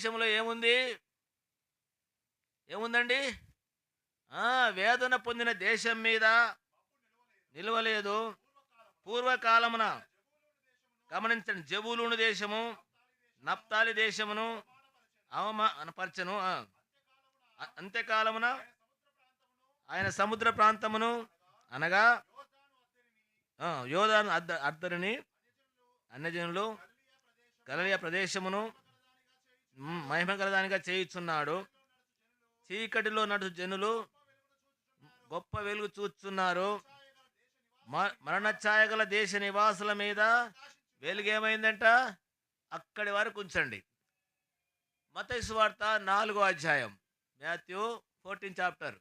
దేశంలో ఏముంది? ఏముందండి? వేదన పొందిన దేశం మీద నిలవలేదు. పూర్వకాలమున గమనించండి జబులూను దేశము నప్తాలి దేశమును అవమానపరచను అంత్యకాలమున ఆయన సముద్ర ప్రాంతమును అనగా యోధాను అర్ధ అర్ధరిని అన్యజనులు గలలియ ప్రదేశమును మహిమ గలదానిగా చేయుచున్నాడు. చీకటిలో నడు జనులు గొప్ప వెలుగు చూస్తున్నారు మ- మరణ గల దేశ నివాసుల మీద వెలుగేమైందంట? అక్కడి వరకు ఉంచండి మతైసు వార్త నాలుగో అధ్యాయం మాథ్యూ ఫోర్టీన్ చాప్టర్.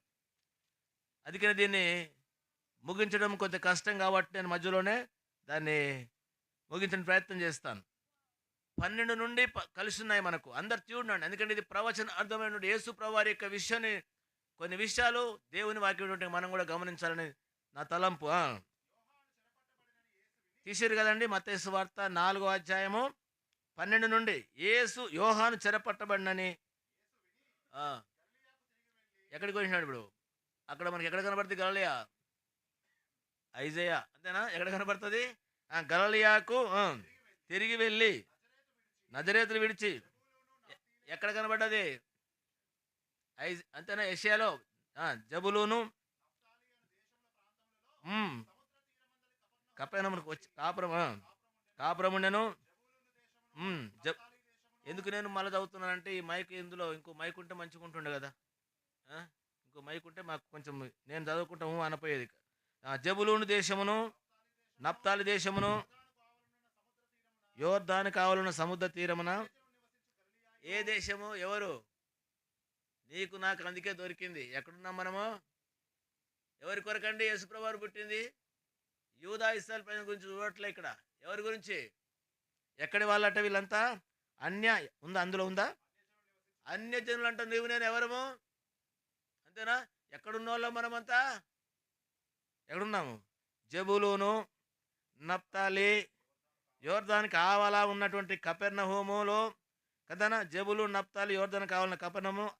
అందుకని దీన్ని ముగించడం కొంచెం కష్టం కాబట్టి నేను మధ్యలోనే దాన్ని ముగించిన ప్రయత్నం చేస్తాను. పన్నెండు నుండి కలుస్తున్నాయి కలిసి ఉన్నాయి మనకు. అందరు చూడండి. ఎందుకంటే ఇది ప్రవచన అర్థమైన యేసు ప్రవారి యొక్క విషయాన్ని కొన్ని విషయాలు దేవుని వాక్యం ఉంటే మనం కూడా గమనించాలని నా తలంపు. ఆ. తీసారు కదండి మత్తేసు వార్త నాలుగో అధ్యాయము పన్నెండు నుండి. యేసు యోహాను చెరపట్టబడినని. ఎక్కడికి వచ్చినాడు ఇప్పుడు? అక్కడ మనకి ఎక్కడ కనబడుతుంది గలలియా? ఐజయా. అంతేనా? ఎక్కడ కనబడుతుంది? గలలియాకు తిరిగి వెళ్ళి నజరేతులు విడిచి ఎక్కడ కనబడ్డది? ఐ అంతేనా? ఏషియాలో? జబులును. జబులూను కపెనమునకు వచ్చి కాపురం కాపురముండెను. ఎందుకు నేను మళ్ళీ చదువుతున్నానంటే ఈ మైక్ ఇందులో ఇంకో మైక్ ఉంటే మంచిగా ఉంటుండే కదా. ఇంకో మైక్ ఉంటే మాకు కొంచెం నేను చదువుకుంటాము అనపోయేది జబులూను దేశమును నప్తాలి దేశమును యోర్ధాను కావాలన్న సముద్ర తీరమున ఏ దేశము ఎవరు? నీకు నాకు అందుకే దొరికింది. ఎక్కడున్నాం మనము? ఎవరి కొరకండి యేసుప్రభారు పుట్టింది? యూదా ఇస్రాయల్ ప్రజల గురించి చూడట్లే ఇక్కడ. ఎవరి గురించి? ఎక్కడి వాళ్ళట వీళ్ళంతా? అన్య ఉందా? అందులో ఉందా? అన్య జనులు అంట నీవు నేను ఎవరము? అంతేనా? ఎక్కడున్న వాళ్ళం మనమంతా? ఎక్కడున్నాము? జబులోను నప్తాలి యోర్దానికి ఆవలా ఉన్నటువంటి కపెర్నహోములో కదనా? జబులు నప్తాలు యోర్దాన్ కావాలన్న కపెర్ణము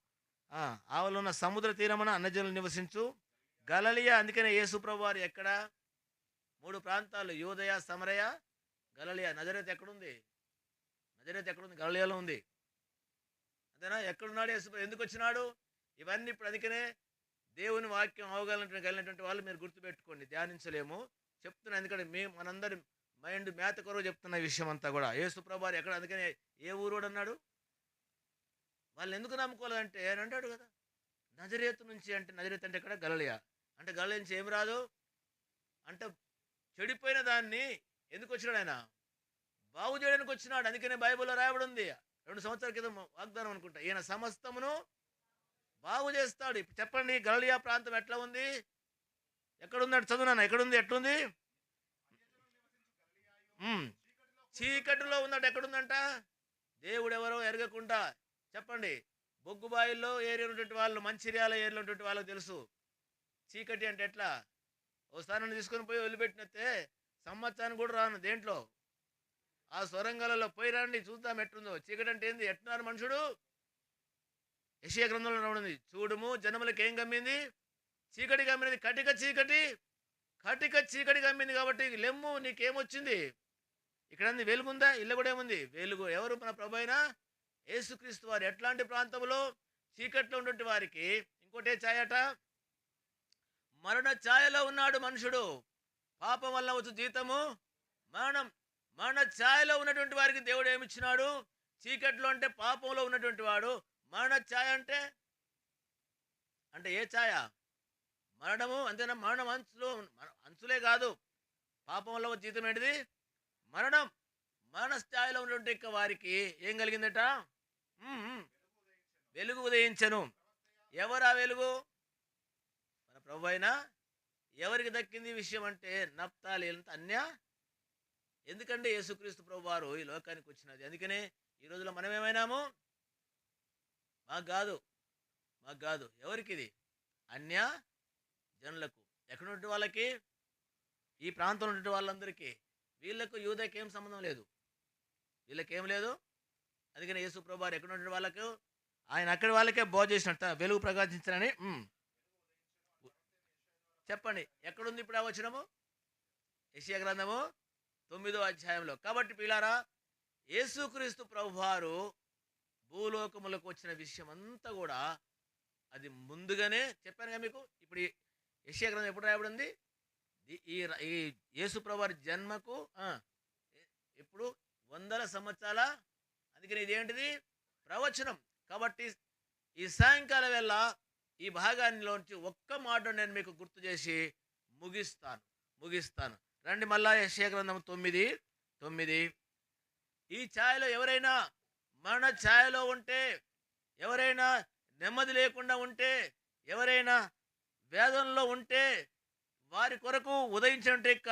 ఆవలున్న సముద్ర తీరమున అన్నజనులు నివసించు. గలలియా అందుకనే యేసుప్రభు వారు ఎక్కడ? మూడు ప్రాంతాలు యోదయ సమరయ గలలియా. నజరేత్ ఎక్కడుంది? నజరేత్ ఎక్కడుంది? గలలియాలో ఉంది. అంతేనా? ఎక్కడున్నాడు యేసు ఎందుకు వచ్చినాడు? ఇవన్నీ ఇప్పుడు అందుకనే దేవుని వాక్యం అవగాహన కలిగినటువంటి వాళ్ళు మీరు గుర్తుపెట్టుకోండి. ధ్యానించలేము. చెప్తున్నాను ఎందుకంటే మేము మనందరి మైండ్ మేత కొరకు చెప్తున్న విషయం అంతా కూడా. యేసుప్రభారు ఎక్కడ? అందుకనే ఏ ఊరోడు అన్నాడు? వాళ్ళు ఎందుకు నమ్ముకోవాలంటే అని అంటాడు కదా. నజరేతు నుంచి అంటే నజరేత్ అంటే ఎక్కడ? గలలియా. అంటే గలలియా నుంచి ఏమి రాదు? అంటే చెడిపోయిన దాన్ని ఎందుకు వచ్చినాడు ఆయన? బాగు చేయడానికి వచ్చినాడు. అందుకనే బైబిల్లో రాయబడి ఉంది. రెండు సంవత్సరాల క్రితం వాగ్దానం అనుకుంటా. ఈయన సమస్తమును బాగు చేస్తాడు. ఇప్పుడు చెప్పండి గలలియా ప్రాంతం ఎట్లా ఉంది? ఎక్కడున్నాడు చదువునా? ఎక్కడుంది? ఎట్లుంది? చీకటిలో ఉందంట ఎక్కడుందంట? దేవుడు ఎవరో ఎరగకుండా. చెప్పండి బొగ్గుబాయిల్లో ఏరియా ఉన్నటువంటి వాళ్ళు మంచిర్యాల ఏరియాలో ఉన్నటువంటి వాళ్ళకి తెలుసు. చీకటి అంటే ఎట్లా? ఓ స్థానాన్ని తీసుకొని పోయి వదిలిపెట్టినతే సంవత్సరానికి కూడా రాను. దేంట్లో? ఆ సొరంగాలలో పోయి రండి చూద్దాం ఎట్లుందో. చీకటి అంటే ఏంది? ఎట్టున్నారు మనుషుడు? యశయ గ్రంథంలో రావడింది చూడుము జనములకు ఏం గమ్మింది? చీకటి గమ్మినది. కటిక చీకటి కటిక చీకటి గమ్మింది కాబట్టి లెమ్ము నీకేమొచ్చింది? ఇక్కడ వెలుగుందా? ఇల్లు కూడా ఏముంది? వెలుగు. ఎవరు మన ప్రభు అయినా? యేసుక్రీస్తు వారు. ఎట్లాంటి ప్రాంతంలో చీకట్లో ఉన్నటువంటి వారికి? ఇంకోటే ఛాయట? మరణ ఛాయలో ఉన్నాడు మనుషుడు. పాపం వల్ల వచ్చు జీతము మరణం మరణ ఛాయలో ఉన్నటువంటి వారికి దేవుడు ఏమిచ్చినాడు? చీకట్లో అంటే పాపంలో ఉన్నటువంటి వాడు. మరణ ఛాయ అంటే? అంటే ఏ ఛాయ? మరణము అంతేనా? మరణం అంచులో అంచులే కాదు. పాపం వల్ల జీతం ఏంటిది? మరణం మరణ స్థాయిలో ఉన్నటువంటి వారికి ఏం కలిగిందట? వెలుగు ఉదయించను. ఎవరు ఆ వెలుగు? మన ప్రభు అయినా ఎవరికి దక్కింది విషయం అంటే నప్తాలి అన్య? ఎందుకంటే యేసుక్రీస్తు ప్రభు వారు ఈ లోకానికి వచ్చినది అందుకనే ఈ రోజులో మనం ఏమైనాము? మాకు కాదు. మాకు కాదు. ఎవరికి ఇది? అన్య జనులకు. ఎక్కడున్నటువంటి వాళ్ళకి? ఈ ప్రాంతంలో ఉన్నటువంటి వాళ్ళందరికీ. వీళ్ళకు యూదకి ఏం సంబంధం లేదు. వీళ్ళకేం లేదు? అందుకని యేసు ప్రభువారు ఎక్కడ ఉండే వాళ్ళకు? ఆయన అక్కడి వాళ్ళకే బోధ చేసినట్ట వెలుగు ప్రకాశించారని చెప్పండి ఎక్కడుంది ఇప్పుడు ఆ వచ్చినము యశియా గ్రంథము తొమ్మిదో అధ్యాయంలో. కాబట్టి పిల్లారా యేసుక్రీస్తు ప్రభువారు భూలోకములకు వచ్చిన విషయం అంతా కూడా అది ముందుగానే చెప్పాను కదా మీకు? ఇప్పుడు ఈ గ్రంథం ఎప్పుడు రాయబడింది? ఈ- ఈ యేసు జన్మకు ఇప్పుడు వందల సంవత్సరాల అందుకని ఇదేంటిది ప్రవచనం. కాబట్టి ఈ సాయంకాలం వేళ ఈ భాగాన్నిలోంచి ఒక్క మాట నేను మీకు గుర్తు చేసి ముగిస్తాను ముగిస్తాను. రండి మళ్ళా యెషయా గ్రంథం తొమ్మిది తొమ్మిది. ఈ ఛాయలో ఎవరైనా మరణ ఛాయలో ఉంటే ఎవరైనా నెమ్మది లేకుండా ఉంటే ఎవరైనా వేదనలో ఉంటే వారి కొరకు ఉదయించినటువంటి యొక్క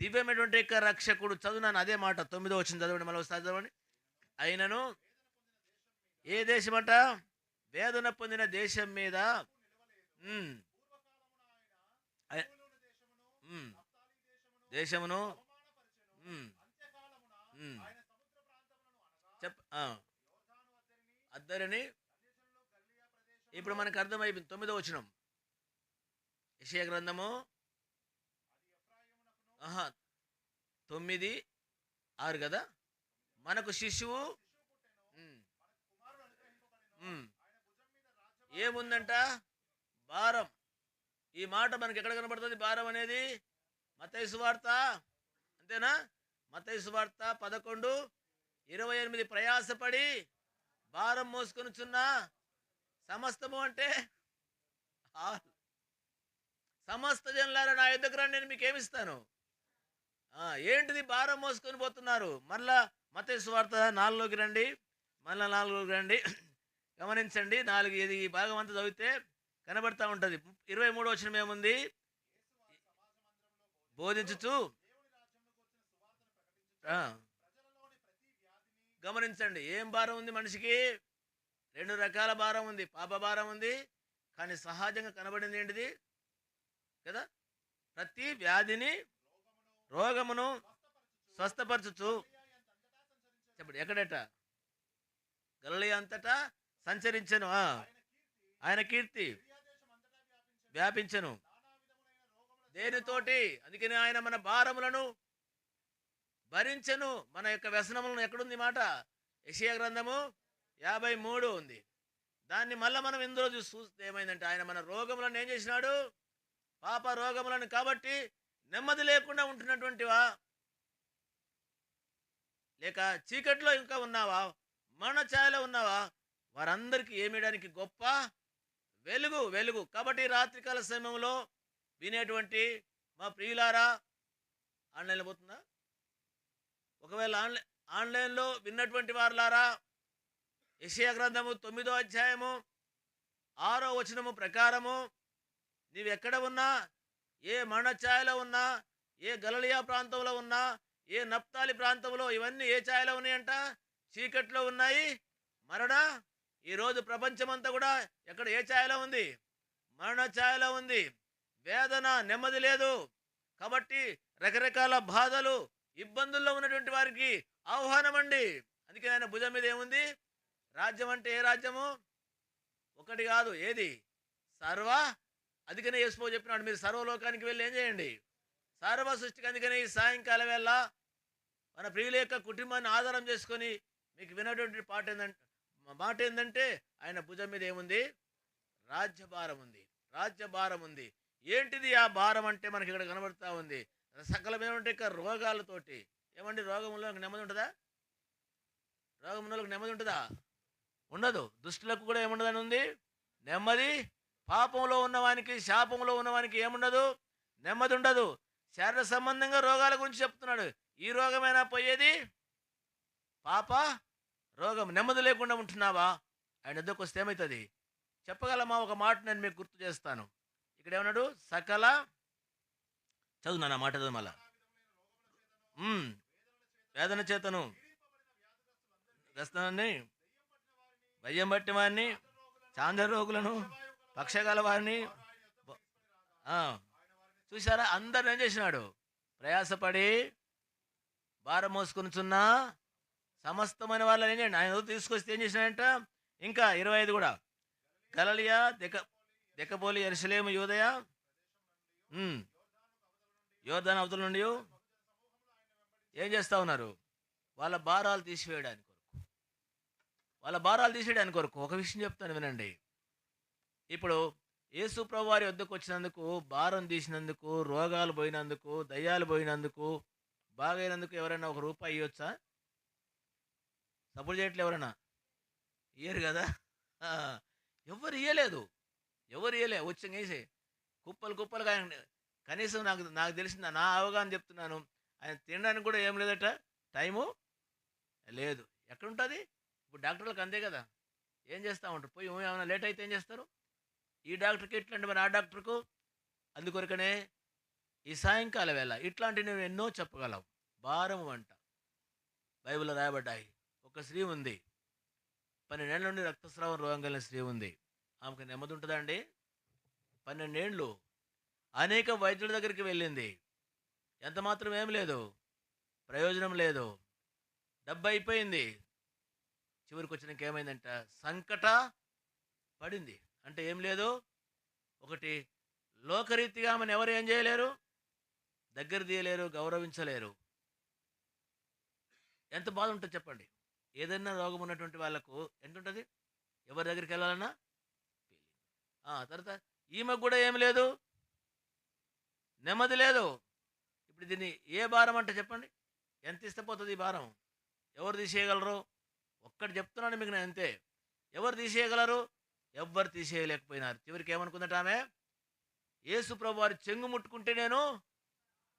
దివ్యమైనటువంటి యొక్క రక్షకుడు చదువునాను అదే మాట తొమ్మిదో వచ్చిన చదవండి మళ్ళీ ఒకసారి చదవండి. అయినను ఏ దేశమట వేదన పొందిన దేశం మీద దేశమును చెప్ అద్దరిని ఇప్పుడు మనకు అర్థమైపోయింది తొమ్మిదో వచ్చినాం యెషయా గ్రంథము ఆహా తొమ్మిది ఆరు కదా? మనకు శిశువు ఏముందంట? భారం. ఈ మాట మనకి ఎక్కడ కనబడుతుంది? భారం అనేది? మతైసు వార్త. అంతేనా? మతైసు వార్త పదకొండు ఇరవై ఎనిమిది ప్రయాసపడి భారం మోసుకొనుచున్న సమస్తము అంటే సమస్త జనులారా నా యుద్ధకు రండి నేను మీకు ఏమిస్తాను? ఏంటిది భారం మోసుకొని పోతున్నారు? మళ్ళా మతేసు వార్త నాలుగులోకి రండి. మళ్ళా నాలుగులోకి రండి. గమనించండి. నాలుగు ఇది భాగం అంతా చదివితే కనబడతా ఉంటుంది. ఇరవై మూడు వచ్చిన ఏముంది? బోధించుచు. గమనించండి. ఏం భారం ఉంది మనిషికి? రెండు రకాల భారం ఉంది. పాప భారం ఉంది. కానీ సహజంగా కనబడింది ఏంటిది? కదా? ప్రతి వ్యాధిని రోగమును స్వస్థపరచుచు చెప్పండి ఎక్కడట? గలలి అంతటా సంచరించను ఆ. ఆయన కీర్తి వ్యాపించను. దేనితోటి? అందుకని ఆయన మన భారములను భరించను. మన యొక్క వ్యసనములను ఎక్కడుంది మాట? యషియా గ్రంథము యాభై మూడు ఉంది. దాన్ని మళ్ళీ మనం ఇందులో చూసి చూస్తే ఏమైందంటే ఆయన మన రోగములను ఏం చేసినాడు? పాప రోగములను కాబట్టి నెమ్మది లేకుండా ఉంటున్నటువంటివా? లేక చీకట్లో ఇంకా ఉన్నావా? మరణ ఛాయలో ఉన్నావా? వారందరికీ ఏమియడానికి గొప్ప? వెలుగు వెలుగు. కాబట్టి రాత్రికాల సమయంలో వినేటువంటి మా ప్రియులారా ఆన్లైన్లో పోతుందా? ఒకవేళ ఆన్లైన్ ఆన్లైన్లో విన్నటువంటి వారులారా యెషయా గ్రంథము తొమ్మిదో అధ్యాయము ఆరో వచనము ప్రకారము నీవు ఎక్కడ ఉన్నా ఏ మరణఛాయలో ఉన్నా ఏ గలలియా ప్రాంతంలో ఉన్నా ఏ నప్తాలి ప్రాంతంలో ఇవన్నీ ఏ ఛాయలో ఉన్నాయంట? చీకట్లో ఉన్నాయి. మరణ? ఈరోజు ప్రపంచమంతా కూడా ఎక్కడ ఏ ఛాయలో ఉంది? మరణ ఛాయలో ఉంది. వేదన నెమ్మది లేదు. కాబట్టి రకరకాల బాధలు ఇబ్బందుల్లో ఉన్నటువంటి వారికి ఆహ్వానం అండి అందుకే ఆయన భుజం మీద ఏముంది? రాజ్యం అంటే ఏ రాజ్యము? ఒకటి కాదు ఏది? సర్వ అందుకనే యేసుపో చెప్పినాడు మీరు సర్వలోకానికి వెళ్ళి ఏం చేయండి? సర్వ సృష్టికి అందుకనే ఈ సాయంకాలం వేళ మన ప్రియుల యొక్క కుటుంబాన్ని ఆధారం చేసుకొని మీకు వినటువంటి పాట ఏంటంటే మాట ఏంటంటే ఆయన భుజం మీద ఏముంది? రాజ్యభారం ఉంది. రాజ్యభారం ఉంది. ఏంటిది ఆ భారం అంటే మనకి ఇక్కడ కనబడుతూ ఉంది. సకలమైనటువంటి రోగాలతోటి. ఏమండి రోగంలో నెమ్మది ఉంటుందా? రోగంలో నెమ్మది ఉంటుందా? ఉండదు. దుష్టులకు కూడా ఏముండదని ఉంది? నెమ్మది పాపంలో ఉన్నవానికి శాపంలో ఉన్నవానికి ఏముండదు? నెమ్మది ఉండదు శారీర సంబంధంగా రోగాల గురించి చెప్తున్నాడు. ఈ రోగమైనా పోయేది? పాప రోగం నెమ్మది లేకుండా ఉంటున్నావా? ఆయన ఎద్దకు వస్తే ఏమవుతుంది చెప్పగలమా? ఒక మాట నేను మీకు గుర్తు చేస్తాను. ఇక్కడ ఏమన్నాడు? సకల చదువునా మాట చదువు మళ్ళా. వేదన చేతను. గ్రస్తాన్ని భయం పట్టిన వారిని చాంద్ర రోగులను పక్షగల వారిని చూసారా అందరు ఏం చేసినాడు? ప్రయాసపడి భారం మోసుకొనిచున్న సమస్తమైన వాళ్ళని ఏం చేయండి? ఆయన తీసుకొస్తే ఏం చేసినాడంట? ఇంకా ఇరవై ఐదు కూడా. గలలియా దెక దెకపోలి ఎరుసలేము యోదయ ఉమ్. అవతల నుండి ఏం చేస్తూ ఉన్నారు? వాళ్ళ భారాలు తీసివేయడానికి కొరకు. వాళ్ళ భారాలు తీసేయడానికి కొరకు. ఒక విషయం చెప్తాను వినండి. ఇప్పుడు యేసు వారి వద్దకు వచ్చినందుకు భారం తీసినందుకు రోగాలు పోయినందుకు దయ్యాలు పోయినందుకు బాగైనందుకు ఎవరైనా ఒక రూపాయి ఇవ్వచ్చా సపోర్ట్ చేయట్లే ఎవరైనా? ఇయ్యరు కదా. ఎవరు ఇయ్యలేదు. ఎవరు ఇయ్యలే? వచ్చి వేసి. కుప్పలు ఆయన కనీసం నాకు నాకు తెలిసింది నా అవగాహన చెప్తున్నాను. ఆయన తినడానికి కూడా ఏం లేదట. టైము? లేదు. ఎక్కడుంటుంది? ఇప్పుడు డాక్టర్లకు అందే కదా. ఏం చేస్తూ ఉంటారు? పోయి ఏమైనా లేట్ అయితే ఏం చేస్తారు? ఈ డాక్టర్కి ఇట్లాంటి మరి ఆ డాక్టర్కు? అందుకొరకనే ఈ సాయంకాల వేళ ఇట్లాంటివి నువ్వు ఎన్నో చెప్పగలవు. భారం వంట బైబిల్లో రాయబడ్డాయి. ఒక స్త్రీ ఉంది. పన్నెండేళ్ళ నుండి రక్తస్రావం రోగం కలిగిన స్త్రీ ఉంది. ఆమెకు నెమ్మది ఉంటుందా అండి? పన్నెండేళ్ళు. అనేక వైద్యుల దగ్గరికి వెళ్ళింది. ఎంత మాత్రం ఏం లేదు. ప్రయోజనం లేదు. డబ్బు అయిపోయింది. చివరికి వచ్చినాక ఏమైందంట? సంకట పడింది. అంటే ఏం లేదు? ఒకటి లోకరీతిగా ఆమెను ఎవరు ఏం చేయలేరు? దగ్గర తీయలేరు గౌరవించలేరు. ఎంత బాధ ఉంటుంది చెప్పండి. ఏదైనా రోగం ఉన్నటువంటి వాళ్ళకు ఎంత ఉంటుంది ఎవరి దగ్గరికి వెళ్ళాలన్నా? తర్వాత ఈమెకు కూడా ఏం లేదు? నెమ్మది లేదు. ఇప్పుడు దీన్ని ఏ భారం అంటే చెప్పండి? ఎంత ఇష్టపోతుంది ఈ భారం? ఎవరు తీసేయగలరు? ఒక్కటి చెప్తున్నాను మీకు నేను అంతే. ఎవరు తీసేయగలరు? ఎవ్వరు తీసేయలేకపోయినారు. చివరికి ఏమనుకుందట ఆమె? యేసు ప్రభు వారి చెంగు ముట్టుకుంటే నేను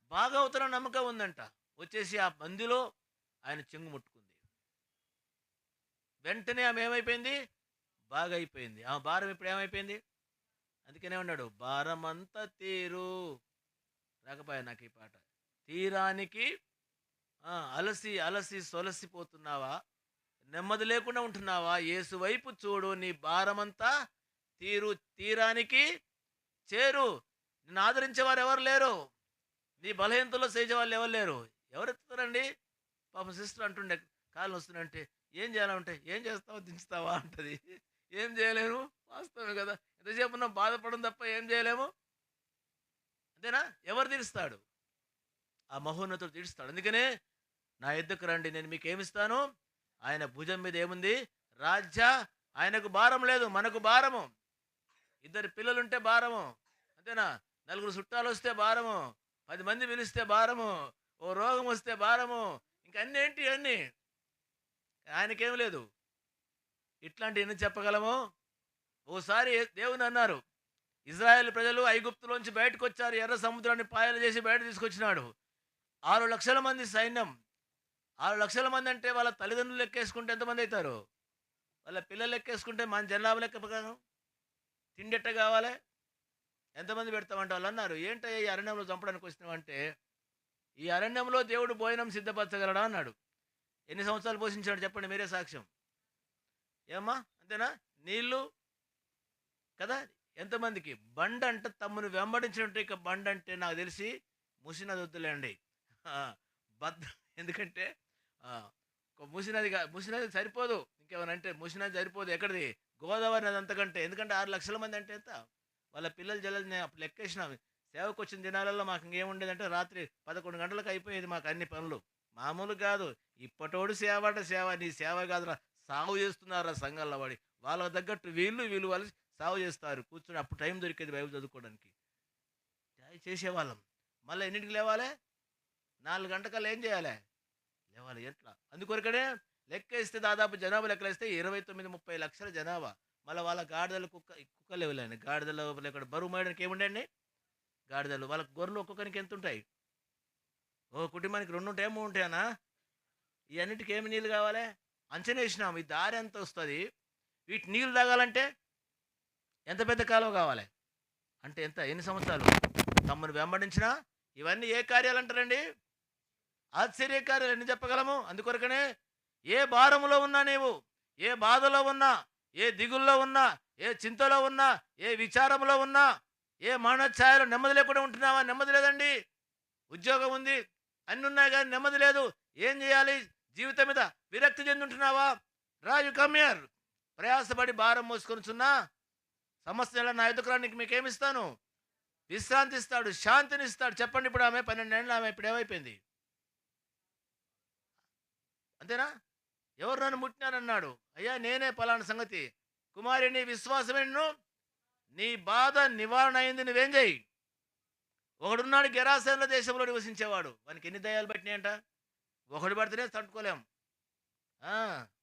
బాగా అవుతున్న నమ్మకం ఉందంట. వచ్చేసి ఆ మందిలో ఆయన చెంగు ముట్టుకుంది. వెంటనే ఆమె ఏమైపోయింది? బాగా అయిపోయింది ఆ భారం ఇప్పుడు ఏమైపోయింది? అందుకనే ఉన్నాడు భారం అంతా తీరు. రాకపోయా నాకు ఈ పాట. తీరానికి ఆ, అలసి అలసి సొలసిపోతున్నావా? నెమ్మది లేకుండా ఉంటున్నావా? యేసు వైపు చూడు నీ భారమంతా తీరు తీరానికి చేరు. నిన్ను ఆదరించే వారు ఎవరు లేరు? నీ బలహీనతలో చేసేవాళ్ళు ఎవరు లేరు? ఎవరు ఎత్తుతారండి? పాప సిస్టర్ అంటుండే కాళ్ళు వస్తుందంటే ఏం చేయాలంటే ఏం చేస్తావా? దించుతావా? అంటది. ఏం చేయలేను వాస్తవమే కదా. ఎంతసేపు ఉన్నాం? బాధపడడం తప్ప ఏం చేయలేము. అంతేనా? ఎవరు తీరుస్తాడు? ఆ మహోన్నతుడు తీరుస్తాడు. అందుకనే నా ఎద్దుకు రండి నేను మీకు ఏమిస్తాను ఆయన భుజం మీద ఏముంది? రాజ్య ఆయనకు భారం లేదు మనకు భారము. ఇద్దరు పిల్లలుంటే భారము. అంతేనా? నలుగురు చుట్టాలు వస్తే భారము. పది మంది పిలిస్తే భారము. ఓ రోగం వస్తే భారము. ఇంక అన్నీ ఏంటి అన్నీ ఆయనకేం లేదు. ఇట్లాంటి ఎన్ని చెప్పగలము? ఓసారి దేవుని అన్నారు. ఇజ్రాయెల్ ప్రజలు ఐగుప్తులోంచి బయటకు వచ్చారు ఎర్ర సముద్రాన్ని పాయలు చేసి బయట తీసుకొచ్చినాడు. ఆరు లక్షల మంది సైన్యం. ఆరు లక్షల మంది అంటే వాళ్ళ తల్లిదండ్రులు లెక్కేసుకుంటే ఎంతమంది అవుతారు? వాళ్ళ పిల్లలు లెక్కేసుకుంటే మన జనాభా లెక్క ప్రకారం తిండి ఎట్ట కావాలి? ఎంతమంది పెడతామంటే వాళ్ళు అన్నారు. ఏంటయ్యా ఈ అరణ్యంలో చంపడానికి వచ్చినామంటే ఈ అరణ్యంలో దేవుడు భోజనం సిద్ధపరచగలడా? అన్నాడు. ఎన్ని సంవత్సరాలు పోషించాడు చెప్పండి మీరే సాక్ష్యం. ఏమ్మా? అంతేనా? నీళ్ళు కదా? ఎంతమందికి? బండ అంటే తమ్మును వెంబడించినట్టు ఇక బండ అంటే నాకు తెలిసి ముసినది వద్దులేండి. బద్ద ఎందుకంటే ముసినది మూసినది ముసినది సరిపోదు. ఇంకేమైనా అంటే ముసినది సరిపోదు. ఎక్కడిది? గోదావరి నది అంతకంటే. ఎందుకంటే ఆరు లక్షల మంది అంటే ఎంత? వాళ్ళ పిల్లలు జల్లలు నేను అప్పుడు లెక్కేసినాం సేవకు వచ్చిన దినాలలో మాకు ఇంకేముండేదంటే రాత్రి పదకొండు గంటలకు అయిపోయేది మాకు అన్ని పనులు. మామూలు కాదు. ఇప్పటోడు సేవ అంటే సేవ నీ సేవ కాదురా. సాగు చేస్తున్నారు ఆ సంఘాల్లో వాడి. వాళ్ళకి తగ్గట్టు వీళ్ళు వీళ్ళు వాళ్ళు సాగు చేస్తారు. కూర్చొని అప్పుడు టైం దొరికేది బైబిల్ చదువుకోవడానికి. చేసేవాళ్ళం. మళ్ళీ ఎన్నింటికి లేవాలి? నాలుగు గంటకల్లా ఏం చేయాలి? లేవాలి ఎట్లా? అందుకొరకనే లెక్క ఇస్తే దాదాపు జనాభా లెక్కలు ఇస్తే ఇరవై తొమ్మిది ముప్పై లక్షల జనాభా. మళ్ళీ వాళ్ళ గాడిదలు కుక్క కుక్కలు ఇవ్వలేండి గాడిదలు ఇక్కడ బరువు మోయడానికి ఏముండండి? గాడిదలు. వాళ్ళకి గొర్రెలు ఒక్కొక్కరికి ఎంత ఉంటాయి ఓ కుటుంబానికి రెండు ఉంటాయి మూడు ఉంటాయనా ఇవన్నిటికి ఏమి నీళ్ళు కావాలి? అంచనా వేసినాం. ఈ దారి ఎంత వస్తుంది? వీటి నీళ్ళు తాగాలంటే ఎంత పెద్ద కాలువ కావాలి? అంటే ఎంత? ఎన్ని సంవత్సరాలు? తమ్ముని వెంబడించినా? ఇవన్నీ ఏ కార్యాలు అంటారండి? ఆశ్చర్యకార్యాలు ఎన్ని చెప్పగలము? అందుకొరకనే ఏ భారములో ఉన్నా నీవు ఏ బాధలో ఉన్నా ఏ దిగుల్లో ఉన్నా ఏ చింతలో ఉన్నా ఏ విచారంలో ఉన్నా ఏ మానఛాయలో నెమ్మది లేకుండా ఉంటున్నావా? నెమ్మది లేదండి. ఉద్యోగం ఉంది అన్ని ఉన్నాయి కానీ నెమ్మది లేదు. ఏం చేయాలి? జీవితం మీద విరక్తి చెందుంటున్నావా? రాజు కమ్యర్ ప్రయాసపడి భారం మోసుకొనిచున్నా సమస్య నెల నా ఎదుకురానికి మీకేమిస్తాను? విశ్రాంతి ఇస్తాడు శాంతిని ఇస్తాడు చెప్పండి ఇప్పుడు ఆమె పన్నెండేళ్ళు ఆమె ఇప్పుడు ఏమైపోయింది? అంతేనా? ఎవరు నన్ను ముట్టినారన్నాడు? అయ్యా నేనే పలానా సంగతి. కుమారి నీ విశ్వాసమేను నీ బాధ నివారణ అయింది నువ్వేం చేయి? ఒకడున్నాడు గెరాసేనుల దేశంలో నివసించేవాడు. వానికి ఎన్ని దయాలు పెట్టినాయంట? ఒకడు పడితేనే తట్టుకోలేము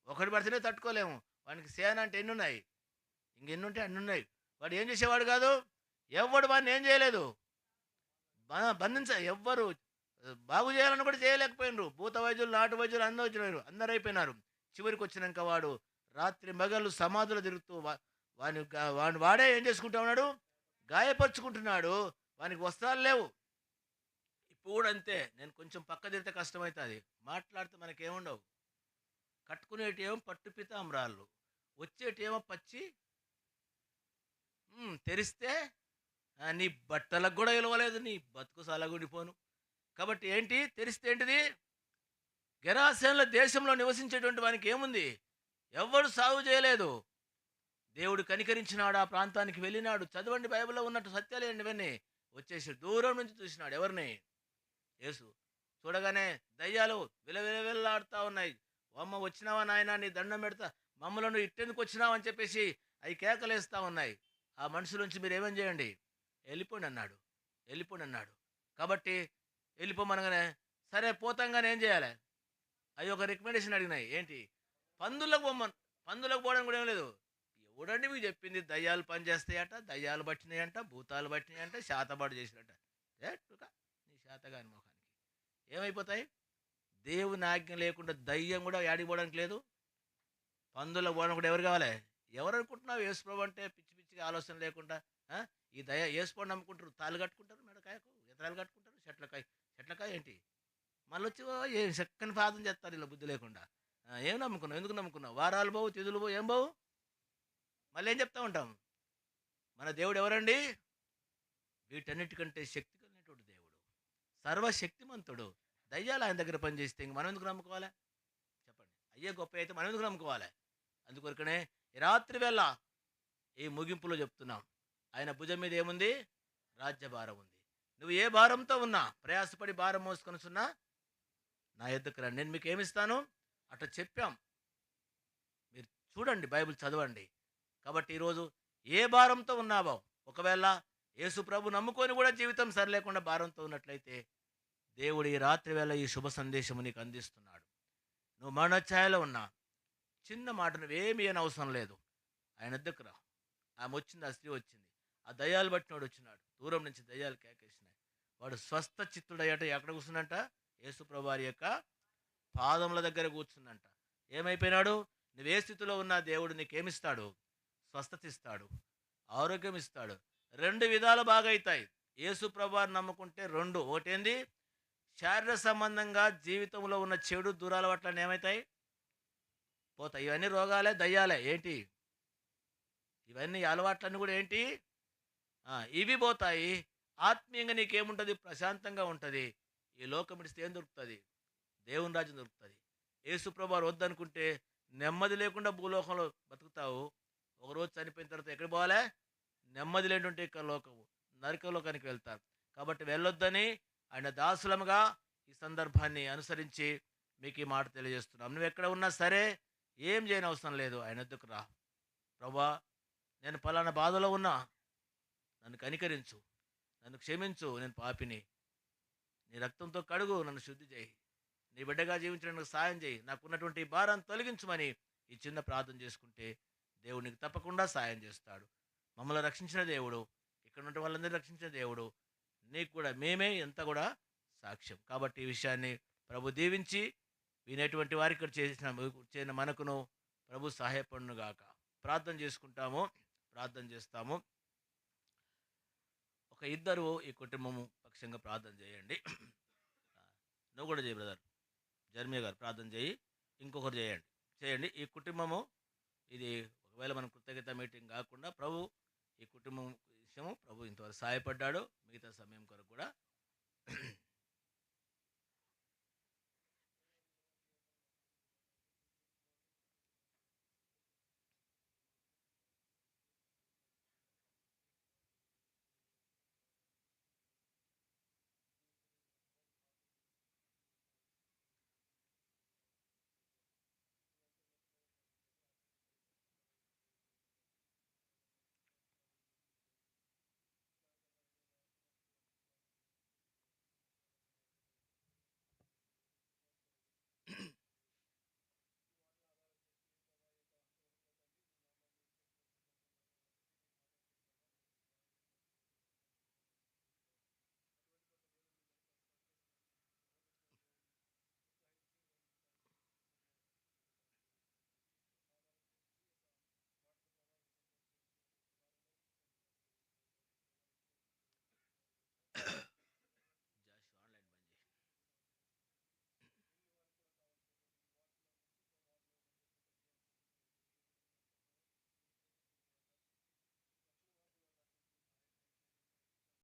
ఒకడు పడితేనే తట్టుకోలేము. వానికి సేన అంటే ఎన్ని ఉన్నాయి ఇంకెన్నుంటే అన్ని ఉన్నాయి వాడు ఏం చేసేవాడు కాదు? ఎవడు వాడిని ఏం చేయలేదు? బంధించ ఎవ్వరు బాగు చేయాలని కూడా చేయలేకపోయినారు. భూత వైద్యులు నాటు వైద్యులు అందరూ వచ్చినారు. అందరు అయిపోయినారు. చివరికి వచ్చినాక వాడు రాత్రి మగళ్ళు సమాధులు తిరుగుతూ వా- వాని గా- వాని వాడే ఏం చేసుకుంటా ఉన్నాడు? గాయపరుచుకుంటున్నాడు. వానికి వస్త్రాలు లేవు. ఇప్పుడు కూడా అంతే నేను కొంచెం పక్క తిరిగితే కష్టమవుతుంది మాట్లాడితే మనకేముండవు. కట్టుకునేటేమో పట్టు పితాంబరాళ్ళు వచ్చేటేమో పచ్చి తెరిస్తే నీ బట్టలకు కూడా ఇలవలేదు. నీ బతుకు సలగుండిపోను. కాబట్టి ఏంటి? తెరిస్తే ఏంటిది? గెరాసేనుల దేశంలో నివసించేటువంటి వానికి ఏముంది? ఎవ్వడు సాగు చేయలేదు. దేవుడు కనికరించినాడు ఆ ప్రాంతానికి వెళ్ళినాడు. చదవండి బైబిల్లో ఉన్నట్టు సత్యాలు ఏంటి ఇవన్నీ? వచ్చేసి దూరం నుంచి చూసినాడు ఎవరిని? యేసు. చూడగానే దయ్యాలు విలవిలవిల్లాడుతూ ఉన్నాయి. అమ్మ వచ్చినావా నాయనా? నీ దండం పెడతా. మమ్మలను ఇట్టెందుకు వచ్చినావు? అని చెప్పేసి అవి కేకలేస్తూ ఉన్నాయి. ఆ మనుషుల నుంచి మీరు ఏమని చేయండి? వెళ్ళిపోండి అన్నాడు. వెళ్ళిపోండి అన్నాడు. కాబట్టి వెళ్ళిపోమనగానే సరే పోతాంగానే ఏం చేయాలి? అవి ఒక రికమెండేషన్ అడిగినాయి. ఏంటి? పందులకు పోమ్మన్. పందులకు పోవడం కూడా ఏం లేదు. ఎవడండి మీకు చెప్పింది? దయ్యాలు పనిచేస్తాయట దయ్యాలు పట్టినాయంట భూతాలు పట్టినాయంట శాతపాటు చేసినట్ట. నీ శాతగాని మొఖానికి. ఏమైపోతాయి? దేవుని ఆజ్ఞ లేకుండా దయ్యం కూడా యాడికి పోవడానికి లేదు. పందుల పోవడం కూడా ఎవరు కావాలి? ఎవరు అనుకుంటున్నావు వేసుకోవడం అంటే పిచ్చి పిచ్చిగా ఆలోచన లేకుండా ఈ దయ యేసుపండు నమ్ముకుంటారు. తాళ్ళు కట్టుకుంటారు మెడకాయకు ఇతరాలు కట్టుకుంటారు చెట్లకాయ ఏంటి? మళ్ళీ వచ్చి ఓ ఏ చక్కని పాదం చేస్తారు ఇలా బుద్ధి లేకుండా. ఏం నమ్ముకున్నావు? ఎందుకు నమ్ముకున్నావు? వారాలు బావు తిథులు బావు ఏం బావు మళ్ళీ ఏం చెప్తా ఉంటాం. మన దేవుడు ఎవరండి? వీటన్నిటికంటే శక్తి కలిగినటువంటి దేవుడు. సర్వశక్తిమంతుడు. దయ్యాలు ఆయన దగ్గర పనిచేస్తే ఇంక మనం ఎందుకు నమ్ముకోవాలి? చెప్పండి. అయ్యే గొప్ప అయితే మనం ఎందుకు నమ్ముకోవాలి? అందుకొరకనే రాత్రి వేళ ఈ ముగింపులో చెప్తున్నాం. ఆయన భుజం మీద ఏముంది? రాజ్యభారం ఉంది. నువ్వు ఏ భారంతో ఉన్నా ప్రయాసపడి భారం మోసుకొనిస్తున్నా నా ఎద్దుకు రండి నేను మీకు ఏమిస్తాను అట్లా చెప్పాం. మీరు చూడండి బైబిల్ చదవండి. కాబట్టి ఈరోజు ఏ భారంతో ఉన్నావో ఒకవేళ యేసు ప్రభు నమ్ముకొని కూడా జీవితం సరిలేకుండా భారంతో ఉన్నట్లయితే దేవుడు ఈ రాత్రి వేళ ఈ శుభ సందేశము నీకు అందిస్తున్నాడు. నువ్వు మరణఛాయలో ఉన్నా చిన్న మాట నువ్వేమి అని అవసరం లేదు. ఆయన దగ్గర ఆమె వచ్చింది ఆ స్త్రీ వచ్చింది. ఆ దయ్యాలు బట్టినోడు వచ్చినాడు. దూరం నుంచి దయ్యాలు కేకేసినాయి. వాడు స్వస్థ చిత్తుడయ్యట. ఎక్కడ కూర్చున్నంట యేసుప్రభువారి యొక్క పాదముల దగ్గర కూర్చున్నంట ఏమైపోయినాడు? నువ్వే ఏ స్థితిలో ఉన్న దేవుడు నీకేమిస్తాడు? స్వస్థత ఇస్తాడు ఆరోగ్యం ఇస్తాడు రెండు విధాలు బాగా అవుతాయి యేసు నమ్ముకుంటే రెండు. ఒకటేంది? శారీర సంబంధంగా జీవితంలో ఉన్న చెడు దూరాల పట్ల ఏమవుతాయి పోతాయి. ఇవన్నీ రోగాలే దయ్యాలే. ఏంటి? ఇవన్నీ అలవాట్లన్నీ కూడా ఏంటి? ఇవి పోతాయి. ఆత్మీయంగా నీకేముంటుంది? ప్రశాంతంగా ఉంటుంది. ఈ లోకం ఇడిస్తే ఏం దొరుకుతుంది? దేవుని రాజ్యం దొరుకుతుంది. ఏసుప్రభారు వద్దనుకుంటే నెమ్మది లేకుండా భూలోకంలో బతుకుతావు. ఒకరోజు చనిపోయిన తర్వాత ఎక్కడికి పోవాలే? నెమ్మది లేకుంటే ఇక్కడ లోకము నరక లోకానికి వెళ్తారు కాబట్టి వెళ్ళొద్దని ఆయన దాసులముగా ఈ సందర్భాన్ని అనుసరించి మీకు ఈ మాట తెలియజేస్తున్నాం. నువ్వు ఎక్కడ ఉన్నా సరే ఏం చేయని అవసరం లేదు. ఆయన వద్దకు రా. ప్రభా నేను పలానా బాధలో ఉన్నా నన్ను కనికరించు. నన్ను క్షమించు నేను పాపిని. నీ రక్తంతో కడుగు నన్ను శుద్ధి చేయి. నీ బిడ్డగా జీవించడానికి సాయం చేయి. నాకున్నటువంటి భారాన్ని తొలగించమని ఈ చిన్న ప్రార్థన చేసుకుంటే దేవుడు నీకు తప్పకుండా సాయం చేస్తాడు. మమ్మల్ని రక్షించిన దేవుడు ఇక్కడ ఉన్న వాళ్ళందరినీ రక్షించిన దేవుడు నీకు కూడా మేమే ఎంత కూడా సాక్ష్యం. కాబట్టి ఈ విషయాన్ని ప్రభు దీవించి వినేటువంటి వారికి ఇక్కడ చేసిన చేసిన మనకును ప్రభు సహాయపడును గాక ప్రార్థన చేసుకుంటాము ప్రార్థన చేస్తాము. ఒక ఇద్దరు ఈ కుటుంబము పక్షంగా ప్రార్థన చేయండి. నువ్వు కూడా చేయి బ్రదర్. జర్మియా గారు ప్రార్థన చేయి ఇంకొకరు చేయండి. చేయండి. ఈ కుటుంబము ఇది ఒకవేళ మనం కృతజ్ఞత మీటింగ్ కాకుండా ప్రభు ఈ కుటుంబం విషయము ప్రభు ఇంతవరకు సహాయపడ్డాడు. మిగతా సమయం కొరకు కూడా